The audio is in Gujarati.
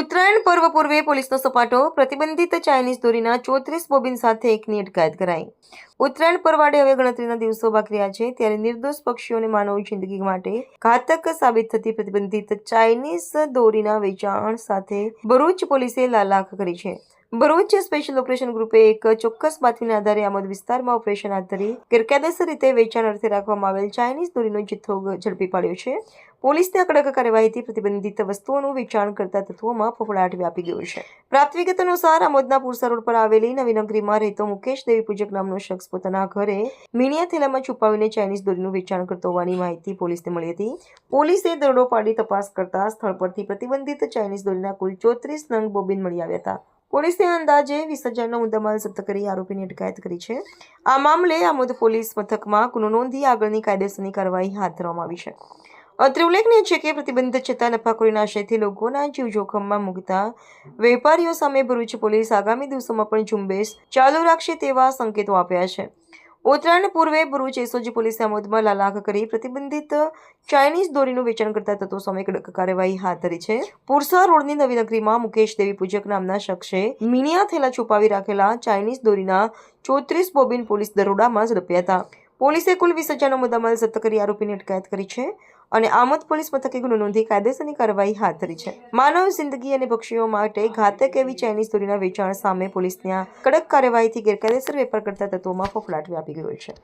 ઉત્તરાયણ પર્વ પૂર્વે પોલીસનો સપાટો પ્રતિબંધિત ચાઇનીઝ દોરીના ચોત્રીસ બોબિન સાથે એકની અટકાયત કરાઈ. ઉત્તરાયણ પરવાડે હવે ગણતરીના દિવસો બાકી રહ્યા છે, ત્યારે નિર્દોષ પક્ષીઓને માનવ જિંદગી માટે ઘાતક સાબિત થતી પ્રતિબંધિત ચાઇનીઝ દોરીના વેચાણ સાથે ભરૂચ પોલીસે લાલાખ કરી છે. ભરૂચ સ્પેશિયલ ઓપરેશન ગ્રુપે એક ચોક્કસ બાતમીના આધારે આમોદ વિસ્તારમાં ઓપરેશન હાથ ધરી ગેરકાયદેસર રીતે વેચાણ અર્થે રાખવામાં આવેલ ચાઇનીઝ દોરીનો જથ્થો ઝડપી પાડ્યો છે. પોલીસની કડક કાર્યવાહીથી પ્રતિબંધિત વસ્તુઓનું વેચાણ કરતા તત્વોમાં ફફડાટ વ્યાપી ગયો છે. પ્રાપ્ત વિગત અનુસાર આમોદના પુરસા રોડ પર આવેલી નવીનગરીમાં રહેતો મુકેશ દેવી પૂજક નામનો શખ્સ પોતાના ઘરે મીણિયા થેલામાં છુપાવીને ચાઇનીઝ દોરીનું વેચાણ કરતો હોવાની માહિતી પોલીસને મળી હતી. પોલીસે દરોડો પાડી તપાસ કરતા સ્થળ પરથી પ્રતિબંધિત ચાઇનીઝ દોરીના કુલ ચોત્રીસ નંગ બોબિન મળી આવ્યા હતા. પોલીસે અંદાજે વીસ હજારનો મુદ્દામાલ જપ્ત કરી આરોપીની અટકાયત કરી છે. આ મામલે આમોદ પોલીસ મથકમાં ગુનો નોંધી આગળની કાયદેસરની કાર્યવાહી હાથ ધરવામાં આવી છે. અત્રે ઉલ્લેખનીય છે કે પ્રતિબંધ છતાં નફાખોરીના આશયથી લોકોના જીવ જોખમમાં મૂકતા વેપારીઓ સામે ભરૂચ પોલીસ આગામી દિવસોમાં પણ ઝુંબેશ ચાલુ રાખશે તેવા સંકેતો આપ્યા છે. ઉત્તરાયણ પૂર્વે ભરૂચ એસઓજી પોલીસે આમોદમાં લાલાખ કરી પ્રતિબંધિત ચાઇનીઝ દોરીનું વેચાણ કરતા તત્વો સામે કડક કાર્યવાહી હાથ ધરી છે. પુરસા રોડની નવી નગરીમાં મુકેશ દેવી પૂજક નામના શખ્સે મીણિયા થેલા છુપાવી રાખેલા ચાઇનીઝ દોરીના ચોત્રીસ બોબિન પોલીસ દરોડામાં ઝડપ્યા હતા. પોલીસે કુલ વીસ હજારનો મુદ્દામાલ જપ્ત કરી આરોપીને અટકાયત કરી છે અને આમદ પોલીસ મથકે ગુનો નોંધી કાયદેસરની કાર્યવાહી હાથ ધરી છે. માનવ જિંદગી અને પક્ષીઓ માટે ઘાતક એવી ચાઇનીઝ દોરીના વેચાણ સામે પોલીસની આ કડક કાર્યવાહીથી ગેરકાયદેસર વેપાર કરતા તત્વોમાં ફફડાટ વ્યાપી ગયો છે.